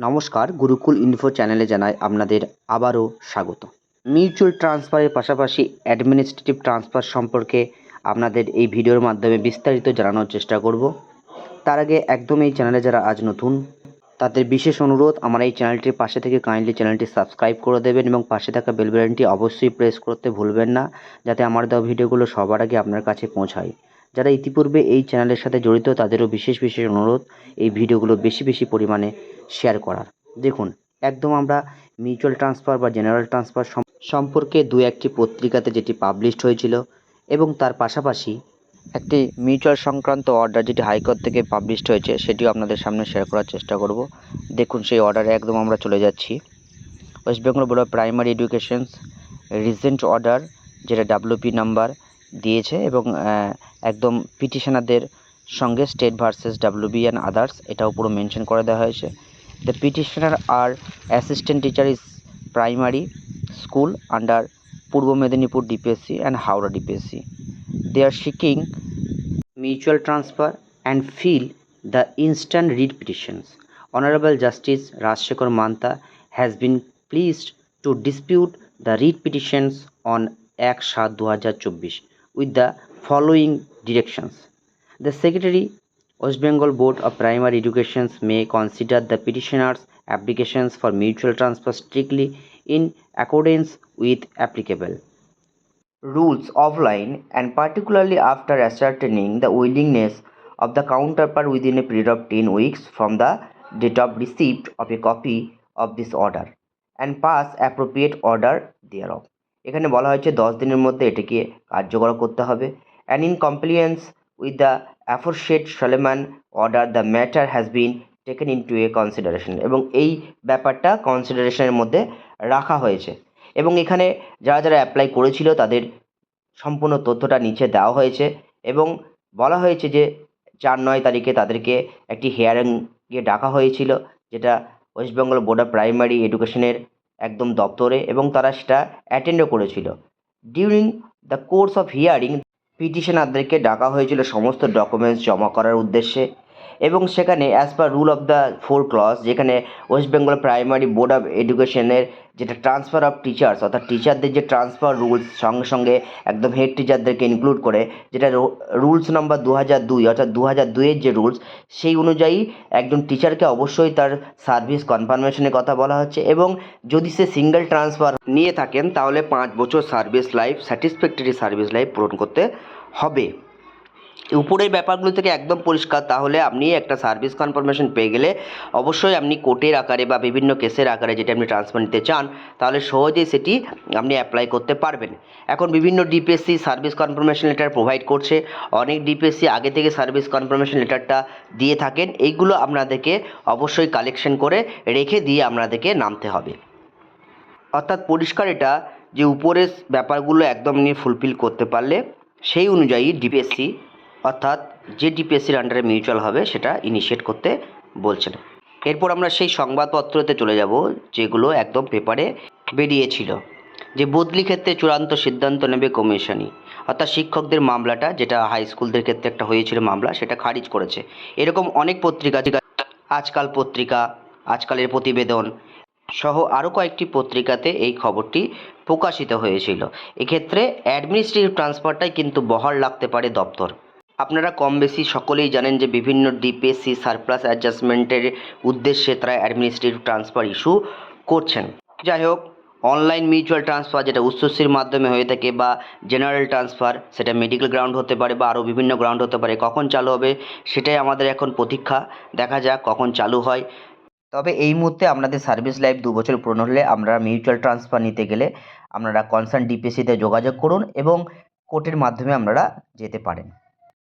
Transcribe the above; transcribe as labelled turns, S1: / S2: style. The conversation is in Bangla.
S1: নমস্কার, গুরুকুল ইনফো চ্যানেলে জানাই আপনাদের আবারও স্বাগত। মিউচুয়াল ট্রান্সফারের পাশাপাশি অ্যাডমিনিস্ট্রেটিভ ট্রান্সফার সম্পর্কে আপনাদের এই ভিডিওর মাধ্যমে বিস্তারিত জানানোর চেষ্টা করব। তার আগে একদম এই চ্যানেলে যারা আজ নতুন, তাদের বিশেষ অনুরোধ, আমার এই চ্যানেলটির পাশে থেকে কাইন্ডলি চ্যানেলটি সাবস্ক্রাইব করে দেবেন এবং পাশে থাকা বেল বাটনটি অবশ্যই প্রেস করতে ভুলবেন না, যাতে আমার দেওয়া ভিডিওগুলো সবার আগে আপনার কাছে পৌঁছায়। যারা ইতিপূর্বে এই চ্যানেলের সাথে জড়িত, তাদেরও বিশেষ বিশেষ অনুরোধ এই ভিডিওগুলো বেশি বেশি পরিমাণে শেয়ার করার। দেখুন, একদম আমরা মিউচুয়াল ট্রান্সফার বা জেনারেল ট্রান্সফার সম্পর্কে দু একটি পত্রিকাতে যেটি পাবলিশড হয়েছিল এবং তার পাশাপাশি একটি মিউচুয়াল সংক্রান্ত অর্ডার যেটি হাইকোর্ট থেকে পাবলিশড হয়েছে, সেটিও আপনাদের সামনে শেয়ার করার চেষ্টা করব। দেখুন, সেই অর্ডারে একদম আমরা চলে যাচ্ছি। West Bengal board of primary education's recent order যেটা ডাব্লিউপি নাম্বার দিয়েছে এবং একদম পিটিশনারদের সঙ্গে state versus WB and others এটাও পুরো মেনশন করে দেওয়া হয়েছে। The petitioner are assistant teacher is primary school under Purba Medinipur DPSC and Howrah DPSC they are seeking mutual transfer and filed the instant writ petitions. Honorable justice Rajasekhar Manta has been pleased to dispute the writ petitions on 1 সাত দু with the following directions. The Secretary, West Bengal Board of Primary Education may consider the petitioner's applications for mutual transfer strictly in accordance with applicable rules offline and particularly after ascertaining the willingness of the counterpart within a period of 10 weeks from the date of receipt of a copy of this order and pass appropriate order thereof এখানে বলা হয়েছে দশ দিনের মধ্যে এটিকে কার্যকর করতে হবে। And in compliance with the aforesaid solemn order the matter has been taken into a consideration এবং এই ব্যাপারটা কনসিডারেশনের মধ্যে রাখা হয়েছে। এবং এখানে যারা যারা অ্যাপ্লাই করেছিল তাদের সম্পূর্ণ তথ্যটা নিচে দেওয়া হয়েছে এবং বলা হয়েছে যে চার নয় তারিখে তাদেরকে একটি হেয়ারিংয়ে ডাকা হয়েছিল, যেটা west Bengal board of primary এডুকেশনের একদম দপ্তরে এবং তারা সেটা অ্যাটেন্ডও করেছিল। During the course of hearing পিটিশনারদেরকে ডাকা হয়েছিল সমস্ত ডকুমেন্টস জমা করার উদ্দেশ্যে। এবং সেখানে as per rule of the four clause যেখানে west Bengal primary board of এডুকেশনের যেটা ট্রান্সফার অফ টিচার্স অর্থাৎ টিচারদের যে ট্রান্সফার রুলস সঙ্গে সঙ্গে একদম হেড টিচারদেরকে ইনক্লুড করে, যেটা রুলস নাম্বার দু হাজার দুই, অর্থাৎ দু হাজার দুইয়ের যে রুলস সেই অনুযায়ী একজন টিচারকে অবশ্যই তার সার্ভিস কনফার্মেশনের কথা বলা হচ্ছে এবং যদি সে সিঙ্গেল ট্রান্সফার নিয়ে থাকেন, তাহলে পাঁচ বছর service life satisfactory service life পূরণ করতে হবে। উপরের ব্যাপারগুলো থেকে একদম পরিষ্কার, তাহলে আপনি একটা সার্ভিস কনফার্মেশন পেয়ে গেলে অবশ্যই আপনি কোর্টের আকারে বা বিভিন্ন কেসের আকারে যেটা আপনি ট্রান্সফার নিতে চান, তাহলে সহজেই সেটি আপনি অ্যাপ্লাই করতে পারবেন। এখন বিভিন্ন DPSC service confirmation letter provide করছে, অনেক ডিপিএসসি আগে থেকে সার্ভিস কনফার্মেশন লেটারটা দিয়ে থাকেন, এইগুলো আপনাদেরকে অবশ্যই কালেকশন করে রেখে দিয়ে আপনাদেরকে নামতে হবে। অর্থাৎ পরিষ্কার এটা যে উপরের ব্যাপারগুলো একদম নিয়ে ফুলফিল করতে পারলে, সেই অনুযায়ী ডিপিএসসি অর্থাৎ যে ডিপিএসসির আন্ডারে মিউচুয়াল হবে, সেটা ইনিশিয়েট করতে বলছেন। এরপর আমরা সেই সংবাদপত্রতে চলে যাব, যেগুলো একদম পেপারে বেরিয়েছিল। যে বদলি ক্ষেত্রে চূড়ান্ত সিদ্ধান্ত নেবে কমিশনই। অর্থাৎ শিক্ষকদের মামলাটা, যেটা হাই স্কুলদের ক্ষেত্রে একটা হয়েছিল মামলা, সেটা খারিজ করেছে। এরকম অনেক পত্রিকা আজকাল পত্রিকা, আজকালের প্রতিবেদন সহ আরও কয়েকটি পত্রিকাতে এই খবরটি প্রকাশিত হয়েছিল। এক্ষেত্রে অ্যাডমিনিস্ট্রেটিভ ট্রান্সফারটাই কিন্তু বহাল লাগতে পারে দপ্তর। আপনারা কম বেশি সকলেই জানেন যে বিভিন্ন ডিপিএসসি সারপ্লাস অ্যাডজাস্টমেন্টের উদ্দেশ্যে তারা অ্যাডমিনিস্ট্রেটিভ ট্রান্সফার ইস্যু করছেন। যাই হোক, অনলাইন মিউচুয়াল ট্রান্সফার যেটা উচ্চশ্রীর মাধ্যমে হয়ে থাকে বা জেনারেল ট্রান্সফার, সেটা মেডিকেল গ্রাউন্ড হতে পারে বা আরও বিভিন্ন গ্রাউন্ড হতে পারে, কখন চালু হবে সেটাই আমাদের এখন প্রতীক্ষা। দেখা যাক কখন চালু হয়। তবে এই মুহূর্তে আপনাদের সার্ভিস লাইফ দু বছর পূর্ণ হলে আমরা মিউচুয়াল ট্রান্সফার নিতে গেলে আপনারা কনসার্ন ডিপিএসিতে যোগাযোগ করুন এবং কোর্টের মাধ্যমে আপনারা যেতে পারেন।